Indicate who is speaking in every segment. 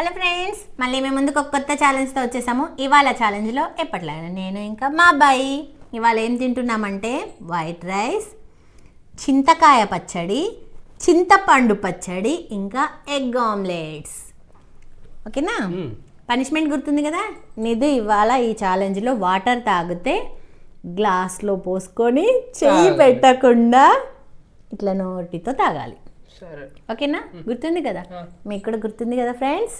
Speaker 1: Hello friends మళ్ళీ మేము ముందుకు ఒక కొత్త ఛాలెంజ్తో వచ్చేసాము. ఇవాళ ఛాలెంజ్లో ఎప్పట్లాగా నేను ఇంకా మా అబ్బాయి. ఇవాళ ఏం తింటున్నామంటే వైట్ రైస్ చింతకాయ పచ్చడి చింతపండు పచ్చడి ఇంకా ఎగ్ ఆమ్లెట్స్ ఓకేనా? పనిష్మెంట్ గుర్తుంది కదా? నిధు ఇవాళ ఈ ఛాలెంజ్లో వాటర్ తాగితే గ్లాస్లో పోసుకొని చెయ్యి. పెట్టకుండా ఇట్లా నోటితో తాగాలి. ఓకేనా? గుర్తుంది కదా. మీకు కూడా గుర్తుంది కదా ఫ్రెండ్స్?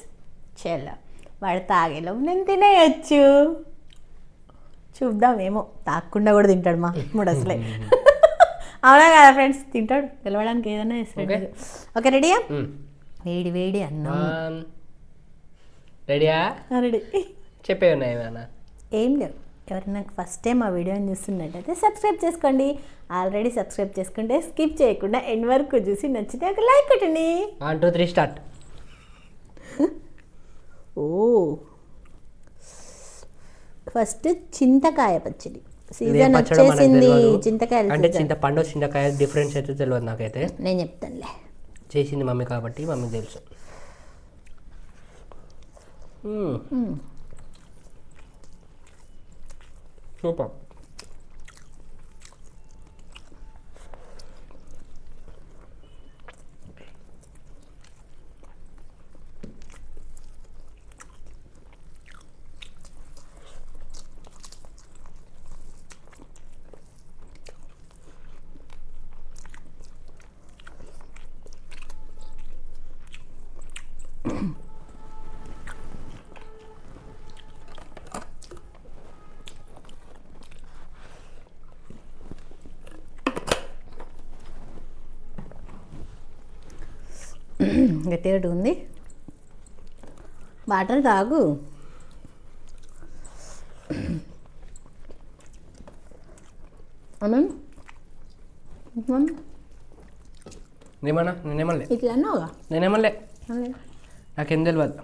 Speaker 1: చలో వాడు తాగేలో నేను తినేయచ్చు. చూద్దామేమో. తాగకుండా కూడా తింటాడు మా మూడు అసలే. అవునా కదా ఫ్రెండ్స్? తింటాడు. గెలవడానికి ఏదైనా
Speaker 2: Okay.
Speaker 1: ఓకే. రెడీయా? వేడి వేడి అన్నం.
Speaker 2: రెడీయా?
Speaker 1: రెడీ.
Speaker 2: చెప్పే ఉన్నాయి
Speaker 1: ఏం లేవు. ఎవరైనా ఫస్ట్ టైం ఆ వీడియోని చూస్తున్నట్టయితే సబ్స్క్రైబ్ చేసుకోండి. ఆల్రెడీ సబ్స్క్రైబ్ చేసుకుంటే స్కిప్ చేయకుండా ఎండ్ వరకు చూసి నచ్చితే ఒక లైక్ కొట్టండి.
Speaker 2: వన్ టూ త్రీ స్టార్ట్
Speaker 1: ఓ. ఫస్ట్ చింతకాయ పచ్చడి. సీజన్ వచ్చేసింది చింతకాయలు
Speaker 2: అంటే. చింతపండు చింతకాయ డిఫరెన్స్ అయితే తెలియదు నాకైతే.
Speaker 1: నేను చెప్తానులే.
Speaker 2: చేసింది మమ్మీ కాబట్టి మమ్మీ తెలుసు. సూపర్.
Speaker 1: గట్టిగా ఉంది వాటర్ తాగు.
Speaker 2: నేమన్నా
Speaker 1: ఇట్లా అన్నావుగా.
Speaker 2: నాకేం తెలియదు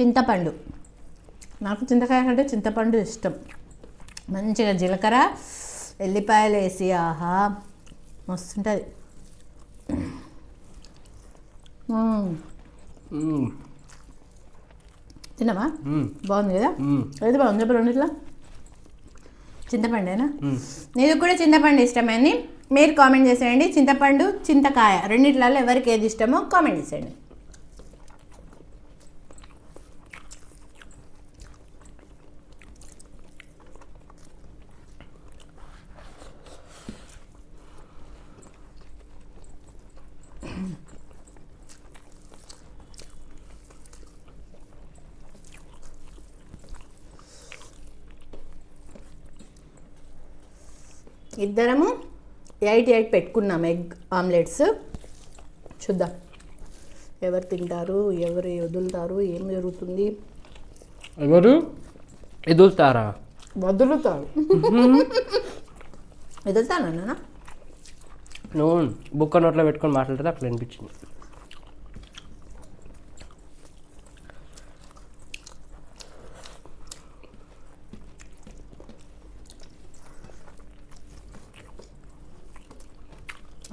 Speaker 1: చింతపండు. నాకు చింతకాయ అంటే చింతపండు ఇష్టం. మంచిగా జీలకర్ర ఎల్లిపాయలు వేసి ఆహా మస్తుంటుంది. తిన్నావా. బాగుంది కదా. ఏది బాగుంది. ఇప్పుడు రెండిట్లా చింతపండేనా. నీకు కూడా చింతపండు ఇష్టమని మీరు కామెంట్ చేసేయండి. చింతపండు చింతకాయ రెండిట్లలో ఎవరికి ఏది ఇష్టమో కామెంట్ చేసేయండి. ఇద్దరము ఎయిట్ ఎయిట్ పెట్టుకున్నాం ఎగ్ ఆమ్లెట్స్. చూద్దాం. ఎవరు తింటారు ఎవరు వదులుతారు ఏం జరుగుతుంది?
Speaker 2: ఎవరు? ఎదులుతారా
Speaker 1: వదులుతారు. వదులుతాను అన్న
Speaker 2: నువ్వు బుక్క నోట్లో పెట్టుకొని మాట్లాడితే అట్లా అనిపించింది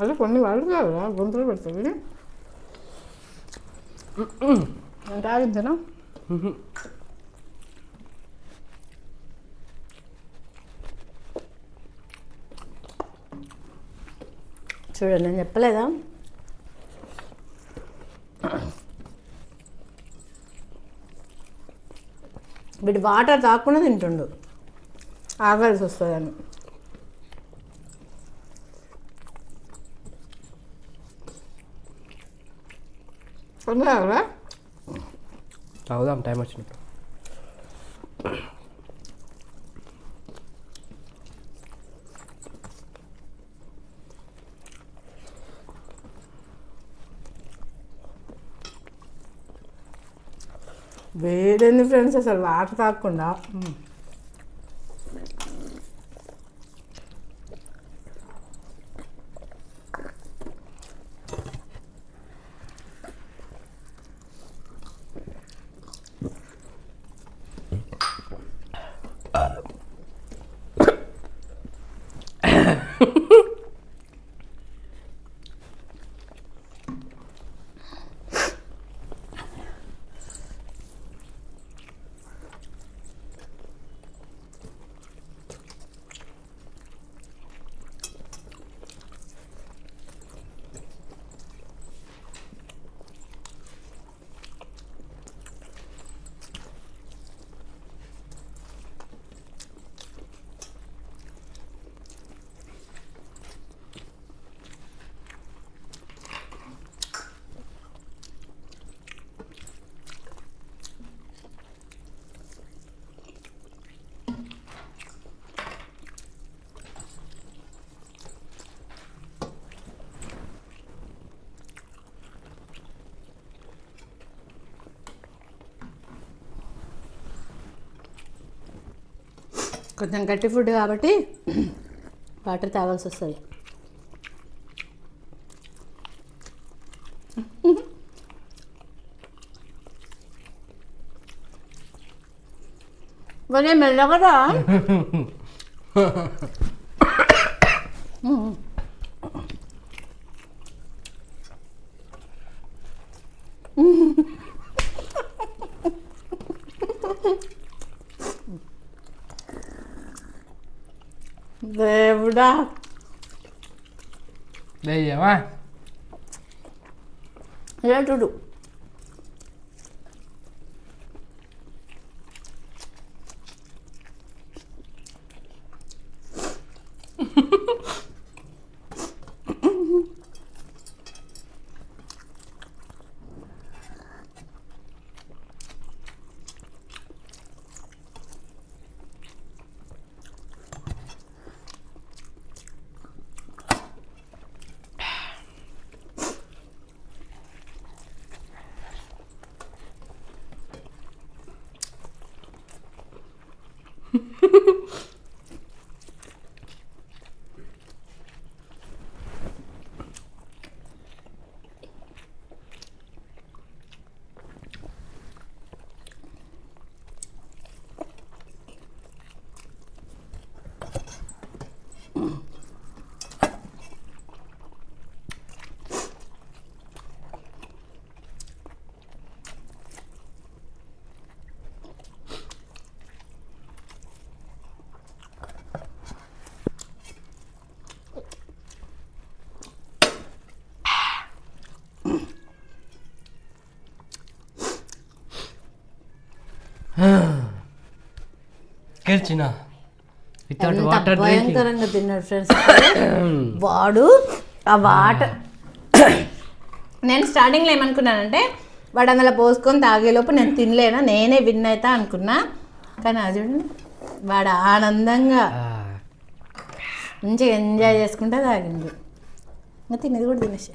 Speaker 1: అదే కొన్ని వాళ్ళు కదా గొంతులు పెడుతుంది ఎంత ఆగించనా చూడండి నేను చెప్పలేదా? వీడు వాటర్ తాకుండా తింటుండు. ఆకలిసి వస్తుందని. తొందరగా
Speaker 2: తాగుదాం టైం వచ్చినప్పుడు
Speaker 1: వేడైంది ఫ్రెండ్స్ అసలు వాటర్ తాగకుండా. కొంచెం గట్టి ఫుడ్ కాబట్టి వాటర్ తాగాల్సి వస్తుంది. కొంచెం మెల్లగరా దేవుడా
Speaker 2: లేయమ్మా
Speaker 1: ఇలా
Speaker 2: గెలిచిన వితౌట్ వాటర్
Speaker 1: భయంకరంగా తిన్నాడు ఫ్రెండ్స్ వాడు ఆ వాటర్ నేను స్టార్టింగ్లో ఏమనుకున్నానంటే వాడు అందులో పోసుకొని తాగేలోపు నేను తినలేనా నేనే విన్ అవుతా అనుకున్నా కానీ అది వాడు ఆనందంగా మంచిగా ఎంజాయ్ చేసుకుంటే తాగింది ఇంకా తినేది కూడా తినేసి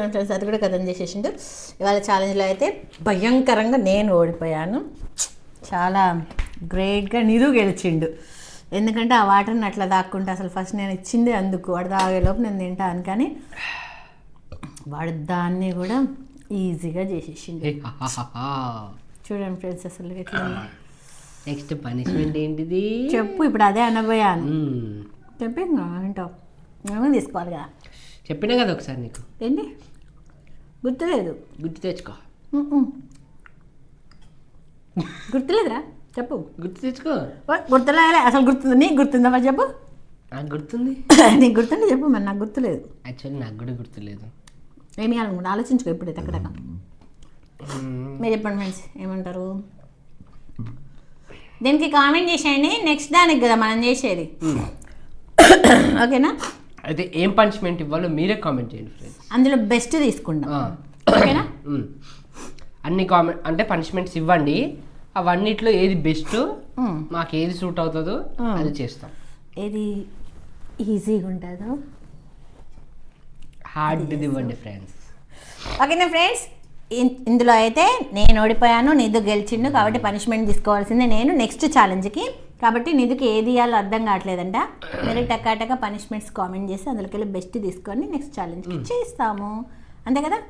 Speaker 1: చూడండి ఫ్రెండ్స్ అది కూడా కథం చేసేసిండు. ఇవాళ ఛాలెంజ్లో అయితే భయంకరంగా నేను ఓడిపోయాను. చాలా గ్రేట్గా నిధు గెలిచిండు. ఎందుకంటే ఆ వాటర్ని అట్లా దాక్కుంటే అసలు ఫస్ట్ నేను ఇచ్చింది అందుకు. వాడు తాగేలోపు నేను తింటాను కానీ వాడు దాన్ని కూడా ఈజీగా చేసేసిండు. చూడండి ఫ్రెండ్స్ అసలు ఎట్లా.
Speaker 2: నెక్స్ట్ పనిష్మెంట్ ఏంటిది?
Speaker 1: చెప్పు ఇప్పుడు అదే అనబోయాను.
Speaker 2: మ్మ్.
Speaker 1: చెప్పి ఇంకా వింటావు మేము తీసుకోవాలి కదా?
Speaker 2: చెప్పినా కదా ఒకసారి నీకు.
Speaker 1: ఏంటి గుర్తులేదు.
Speaker 2: గుర్తు తెచ్చుకో.
Speaker 1: గుర్తులేదురా? చెప్పు.
Speaker 2: గుర్తు తెచ్చుకో.
Speaker 1: ఓ, గుర్తులేదులే. అసలు గుర్తుంది. నీకు గుర్తుందా మరి చెప్పు.
Speaker 2: నాకు గుర్తుంది.
Speaker 1: నీకు గుర్తుంటే చెప్పు మరి. నాకు గుర్తులేదు.
Speaker 2: యాక్చువల్లీ నాకు కూడా గుర్తులేదు.
Speaker 1: ఏమి అనుకుంటా ఆలోచించుకో ఇప్పుడైతే అక్కడ
Speaker 2: మ్మ్.
Speaker 1: మీరు చెప్పండి ఫ్రెండ్స్ ఏమంటారు? దీనికి కామెంట్ చేసేయండి. నెక్స్ట్ దానికి కదా మనం చేసేది. ఓకేనా?
Speaker 2: అయితే ఏం పనిష్మెంట్ ఇవ్వాలో మీరే కామెంట్ చేయండి ఫ్రెండ్స్
Speaker 1: అందులో బెస్ట్ తీసుకుందాం. ఓకేనా.
Speaker 2: అన్ని కామెంట్ అంటే పనిష్మెంట్స్ ఇవ్వండి. అవన్నిట్లో ఏది బెస్ట్. మాకు ఏది సూట్ అవుతుందో. అది చేస్తాం.
Speaker 1: ఏది ఈజీగా ఉంటుందో?
Speaker 2: హార్డ్ది ఇవ్వండి ఫ్రెండ్స్
Speaker 1: ఓకేనా ఫ్రెండ్స్ ఇందులో అయితే నేను ఓడిపోయాను నిధు గెలిచిండు కాబట్టి పనిష్మెంట్ తీసుకోవాల్సిందే. నేను నెక్స్ట్ ఛాలెంజ్కి కాబట్టి నిధుకి ఏది ఇవ్వాలో అర్థం కావట్లేదంట. మీరు టక్కా పనిష్మెంట్స్ కామెంట్ చేసి అందులోకి వెళ్ళి బెస్ట్ తీసుకొని నెక్స్ట్ ఛాలెంజ్కి చేస్తాము అంతే కదా?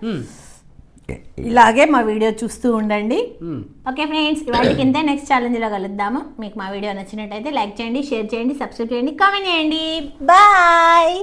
Speaker 1: ఇలాగే మా వీడియో చూస్తూ ఉండండి. ఓకే ఫ్రెండ్స్ ఇవాటికి ఇంతే. నెక్స్ట్ ఛాలెంజ్లో కలుద్దాము. మీకు మా వీడియో నచ్చినట్టయితే లైక్ చేయండి షేర్ చేయండి సబ్స్క్రైబ్ చేయండి కామెంట్ చేయండి. బాయ్!